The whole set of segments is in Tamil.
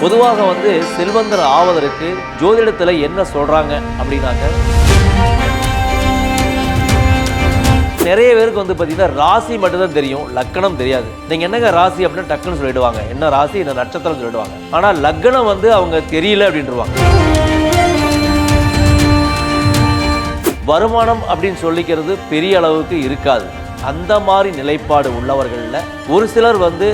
பொதுவாக வந்து செல்வந்தர் ஆவதற்கு ஜோதிடத்தில் என்ன சொல்றாங்க அப்படின்னாக்க நிறைய பேருக்கு வந்து பார்த்தீங்கன்னா ராசி மட்டும்தான் தெரியும் லக்கணம் தெரியாது. நீங்கள் என்னங்க ராசி அப்படின்னு டக்குன்னு சொல்லிடுவாங்க. என்ன ராசி இந்த நட்சத்திரம் சொல்லிடுவாங்க. ஆனால் லக்னம் வந்து அவங்க தெரியல அப்படின்றவாங்க. வருமானம் அப்படின்னு சொல்லிக்கிறது பெரிய அளவுக்கு இருக்காது. அந்த மாதிரி நிலைப்பாடு உள்ளவர்களில் ஒரு சிலர் வந்து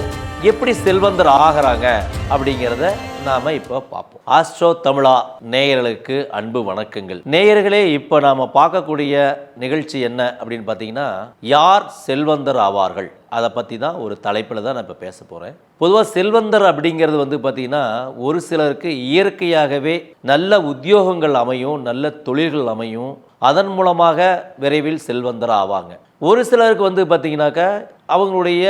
எப்படி செல்வந்தர் ஆகிறாங்க அப்படிங்கிறத நாம இப்போ பார்ப்போம். ஆஸ்ட்ரோ தமிழா நேயர்களுக்கு அன்பு வணக்கங்கள். நேயர்களே இப்போ நாம பார்க்கக்கூடிய நிகழ்ச்சி என்ன அப்படின்னு பார்த்தீங்கன்னா யார் செல்வந்தர் ஆவார்கள்? அதை பற்றி தான் ஒரு தலைப்பில் தான் நான் இப்போ பேச போகிறேன் பொதுவாக செல்வந்தர் அப்படிங்கிறது வந்து பார்த்திங்கன்னா ஒரு சிலருக்கு இயற்கையாகவே நல்ல உத்தியோகங்கள் அமையும் நல்ல தொழில்கள் அமையும். அதன் மூலமாக விரைவில் செல்வந்தர் ஆவாங்க. ஒரு சிலருக்கு வந்து பார்த்திங்கனாக்கா அவங்களுடைய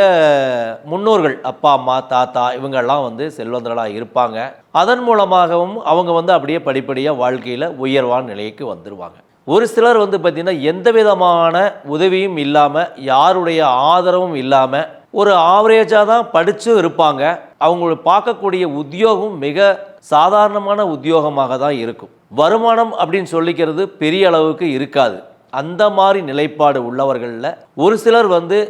முன்னோர்கள் அப்பா அம்மா தாத்தா இவங்கெல்லாம் வந்து செல்வந்தர்களாக இருப்பாங்க. அதன் மூலமாகவும் அவங்க வந்து அப்படியே படிப்படியாக வாழ்க்கையில் உயர்வான நிலைக்கு வந்துடுவாங்க ஒரு சிலர் வந்து பார்த்திங்கன்னா எந்த விதமான உதவியும் இல்லாமல் யாருடைய ஆதரவும் இல்லாமல் ஒரு ஆவரேஜாக தான் படித்தும் இருப்பாங்க. அவங்கள பார்க்கக்கூடிய உத்தியோகம் மிக சாதாரணமான உத்தியோகமாக தான் இருக்கும். வருமானம் அப்படின்னு சொல்லிக்கிறது பெரிய அளவுக்கு இருக்காது. அந்த மாதிரி நிலைப்பாடு உள்ளவர்களில் ஒரு சிலர் வந்து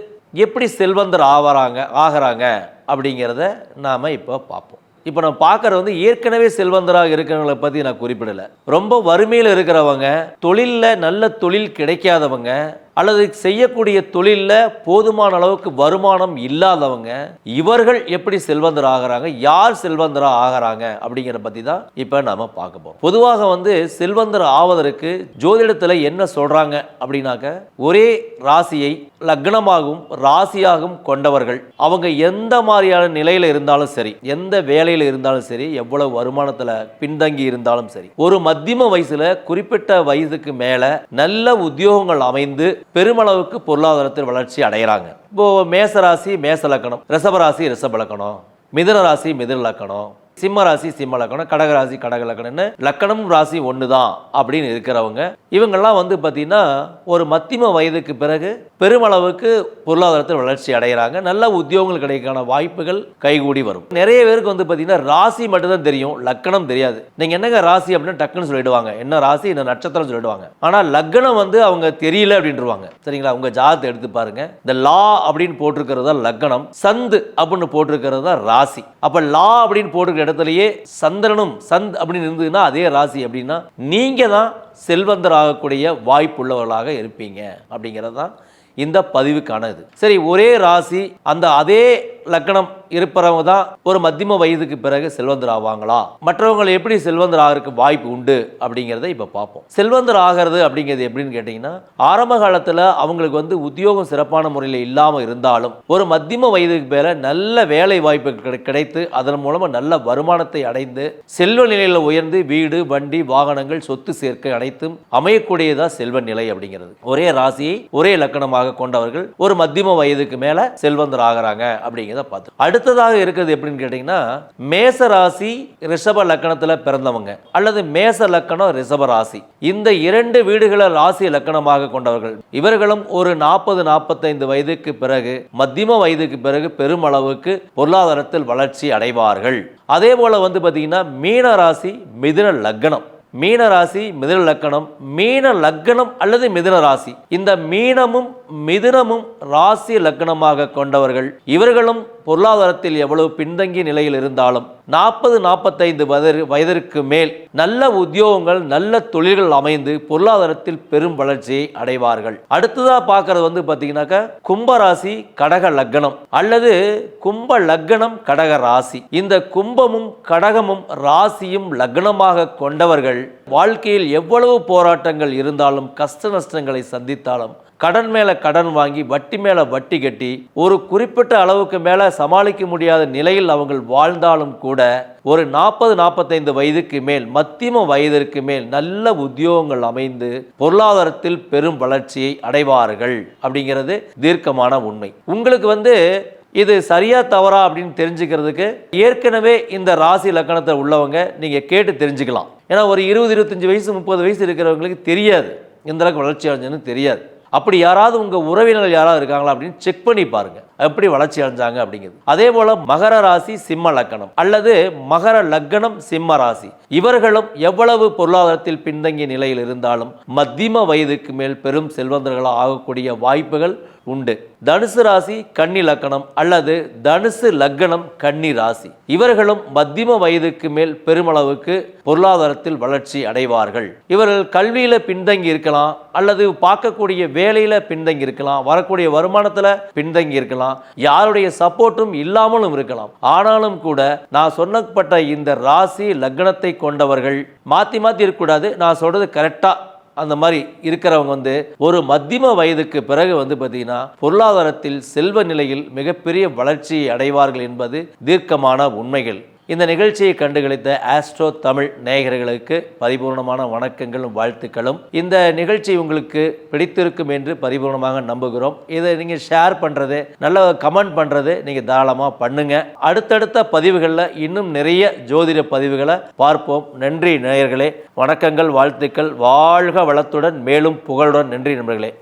எப்படி செல்வந்தர் ஆவறாங்க ஆகிறாங்க அப்படிங்கிறத நாம் இப்போ பார்ப்போம். இப்போ நம்ம பார்க்குறது வந்து ஏற்கனவே செல்வந்தராக இருக்கிறவங்களை பற்றி நான் குறிப்பிடலை. ரொம்ப வறுமையில் இருக்கிறவங்க தொழிலில் நல்ல தொழில் கிடைக்காதவங்க அல்லது செய்யக்கூடிய தொழிலில் போதுமான அளவுக்கு வருமானம் இல்லாதவங்க இவர்கள் எப்படி செல்வந்தர் ஆகிறாங்க யார் செல்வந்தராக ஆகிறாங்க அப்படிங்கிற பற்றி தான் இப்போ நாம பார்க்க போகிறோம் பொதுவாக வந்து செல்வந்தர் ஆவதற்கு ஜோதிடத்தில் என்ன சொல்கிறாங்க அப்படின்னாக்க ஒரே ராசியை லக்னமாகவும் ராசியாகவும் கொண்டவர்கள் அவங்க எந்த மாதிரியான நிலையில் இருந்தாலும் சரி எந்த வேலையில் இருந்தாலும் சரி எவ்வளவு வருமானத்தில் பின்தங்கி இருந்தாலும் சரி ஒரு மத்தியம வயசுல குறிப்பிட்ட வயதுக்கு மேலே நல்ல உத்தியோகங்கள் அமைந்து பெருமளவுக்கு பொருளாதாரத்தில் வளர்ச்சி அடைகிறாங்க இப்போ மேசராசி மேச லக்கணம் ரிஷபராசி ரிஷப லக்கணம் மிதுன ராசி மிதுன லக்கணம் சிம்ம ராசி சிம்ம லக்கணம் கடக ராசி கடக லக்கணம்னு லக்கணம் ராசி ஒன்று தான் அப்படின்னு இருக்கிறவங்க. இவங்கெல்லாம் வந்து பார்த்திங்கன்னா ஒரு மத்திம வயதுக்கு பிறகு பெருமளவுக்கு பொருளாதாரத்தில் வளர்ச்சி அடைகிறாங்க. நல்ல உத்தியோகங்கள் கிடைக்கான வாய்ப்புகள் கைகூடி வரும். நிறைய பேருக்கு வந்து பார்த்தீங்கன்னா ராசி மட்டும்தான் தெரியும். லக்கணம் தெரியாது. நீங்கள் என்னங்க ராசி அப்படின்னு டக்குன்னு சொல்லிடுவாங்க. என்ன ராசி இந்த நட்சத்திரம் சொல்லிடுவாங்க. ஆனால் லக்னம் வந்து அவங்க தெரியல அப்படின்றவாங்க. சரிங்களா? உங்கள் ஜாதத்தை எடுத்து பாருங்க. இந்த லா அப்படின்னு போட்டிருக்கிறது தான் லக்னம் சந்து அப்படின்னு போட்டிருக்கிறது தான் ராசி. அப்போ லா அப்படின்னு போட்டிருக்கிற இடத்துலயே சந்திரனும் சந்த் அப்படின்னு இருந்ததுன்னா அதே ராசி அப்படின்னா நீங்கள் தான் செல்வந்தராகக்கூடிய வாய்ப்புள்ளவர்களாக இருப்பீங்க அப்படிங்கிறது தான் இந்த பதிவுக்கானது சரி ஒரே ராசி அந்த அதே லக்கணம் இருப்பவங்க தான் ஒரு மத்தியம வயதுக்கு பிறகு செல்வந்தர் ஆவாங்களா மற்றவங்க எப்படி செல்வந்தர் ஆகிறதுக்கு வாய்ப்பு உண்டு அப்படிங்கிறத இப்போ பார்ப்போம். செல்வந்தர் ஆகிறது அப்படிங்கிறது எப்படின்னு கேட்டிங்கன்னா ஆரம்ப காலத்தில் அவங்களுக்கு வந்து உத்தியோகம் சிறப்பான முறையில் இல்லாமல் இருந்தாலும் ஒரு மத்தியம வயதுக்கு மேலே நல்ல வேலை வாய்ப்பு கிடை- கிடைத்து அதன் மூலமாக நல்ல வருமானத்தை அடைந்து செல்வ நிலையில் உயர்ந்து வீடு வண்டி வாகனங்கள் சொத்து சேர்க்கை அனைத்தும் அமையக்கூடியதா செல்வ நிலை அப்படிங்கிறது. ஒரே ராசியை ஒரே லக்கணமாக கொண்டவர்கள் ஒரு மத்தியம வயதுக்கு மேலே செல்வந்தர் ஆகிறாங்க அப்படிங்கிறது பார்த்து அடுத்ததாக இருக்கிறது எப்படின்னு கேட்டிங்கன்னா மேச ராசி ரிஷப லக்கணத்தில் பிறந்தவங்க அல்லது மேச லக்கணம் ரிஷப ராசி. இந்த இரண்டு வீடுகளை ராசி லக்கணமாக கொண்டவர்கள். இவர்களும் ஒரு நாற்பது நாற்பத்தைந்து வயதுக்கு பிறகு மத்தியம வயதுக்கு பிறகு பெருமளவுக்கு பொருளாதாரத்தில் வளர்ச்சி அடைவார்கள். அதே போல வந்து பார்த்தீங்கன்னா மீன ராசி மிதுன லக்னம் மீன ராசி மிதுன லக்கணம். மீன லக்கணம் அல்லது மிதுன ராசி. இந்த மீனமும் மிதுனமும் ராசி லக்னமாக கொண்டவர்கள் இவர்களும் பொருளாதாரத்தில் எவ்வளவு பின்தங்கிய நிலையில் இருந்தாலும் நாற்பது நாற்பத்தைந்து வயதிற்கு மேல் நல்ல உத்தியோகங்கள் நல்ல தொழில்கள் அமைந்து பொருளாதாரத்தில் பெரும் வளர்ச்சியை அடைவார்கள். அடுத்ததா பார்க்கறது வந்து பார்த்தீங்கன்னாக்கா கும்பராசி கடக லக்னம் அல்லது கும்ப லக்னம் கடக ராசி. இந்த கும்பமும் கடகமும் ராசியும் லக்னமாக கொண்டவர்கள் வாழ்க்கையில் எவ்வளவு போராட்டங்கள் இருந்தாலும் கஷ்ட நஷ்டங்களை சந்தித்தாலும் கடன் மேலே கடன் வாங்கி வட்டி மேலே வட்டி கட்டி ஒரு குறிப்பிட்ட அளவுக்கு மேலே சமாளிக்க முடியாத நிலையில் அவங்கள் வாழ்ந்தாலும் கூட ஒரு நாற்பது நாற்பத்தைந்து வயதுக்கு மேல் மத்தியம வயதிற்கு மேல் நல்ல உத்தியோகங்கள் அமைந்து பொருளாதாரத்தில் பெரும் வளர்ச்சியை அடைவார்கள் அப்படிங்கிறது தீர்க்கமான உண்மை. உங்களுக்கு வந்து இது சரியா தவறா அப்படின்னு தெரிஞ்சுக்கிறதுக்கு ஏற்கனவே இந்த ராசி லக்கணத்தில் உள்ளவங்க நீங்கள் கேட்டு தெரிஞ்சுக்கலாம். ஏன்னா ஒரு இருபது இருபத்தஞ்சி வயசு முப்பது வயசு இருக்கிறவங்களுக்கு தெரியாது. எந்த அளவுக்கு வளர்ச்சி அடைஞ்சதுன்னு தெரியாது. அப்படி யாராவது உங்கள் உறவினர்கள் யாராவது இருக்காங்களா அப்படின்னு செக் பண்ணி பாருங்கள் எப்படி வளர்ச்சி அடைஞ்சாங்க அப்படிங்கிறது. அதே போல மகர ராசி சிம்ம லக்கணம் அல்லது மகர லக்கணம் சிம்ம ராசி. இவர்களும் எவ்வளவு பொருளாதாரத்தில் பின்தங்கிய நிலையில் இருந்தாலும் மத்தியம வயதுக்கு மேல் பெரும் செல்வந்தர்களாக ஆகக்கூடிய வாய்ப்புகள் உண்டு. தனுசு ராசி கன்னி லக்கணம் அல்லது தனுசு லக்கணம் கன்னி ராசி. இவர்களும் மத்தியம வயதுக்கு மேல் பெருமளவுக்கு பொருளாதாரத்தில் வளர்ச்சி அடைவார்கள். இவர்கள் கல்வியில பின்தங்கி இருக்கலாம் அல்லது பார்க்கக்கூடிய வேலையில பின்தங்கி இருக்கலாம் வரக்கூடிய வருமானத்துல பின்தங்கி இருக்கலாம் யாருடைய சப்போர்ட்டும் இல்லாமலும் இருக்கலாம். ஆனாலும் கூட நான் சொன்னப்பட்ட இந்த ராசி லக்னத்தை கொண்டவர்கள் மாற்றி மாற்றி இருக்கக்கூடாது. நான் சொல்றது கரெக்டாக அந்த மாதிரி இருக்கிறவங்க வந்து ஒரு மத்தியம வயதுக்கு பிறகு வந்து பார்த்தீங்கன்னா பொருளாதாரத்தில் செல்வ நிலையில் மிகப்பெரிய வளர்ச்சியை அடைவார்கள் என்பது தீர்க்கமான உண்மைகள். இந்த நிகழ்ச்சியை கண்டுகளித்த ஆஸ்ட்ரோ தமிழ் நேயர்களுக்கு பரிபூர்ணமான வணக்கங்களும் வாழ்த்துக்களும். இந்த நிகழ்ச்சி உங்களுக்கு பிடித்திருக்கும் என்று பரிபூர்ணமாக நம்புகிறோம். இதை நீங்கள் ஷேர் பண்ணுறது நல்ல கமெண்ட் பண்ணுறது நீங்கள் தாராளமாக பண்ணுங்க. அடுத்தடுத்த பதிவுகளில் இன்னும் நிறைய ஜோதிட பதிவுகளை பார்ப்போம். நன்றி நேயர்களே. வணக்கங்கள் வாழ்த்துக்கள். வாழ்க வளத்துடன் மேலும் புகழுடன். நன்றி நண்பர்களே.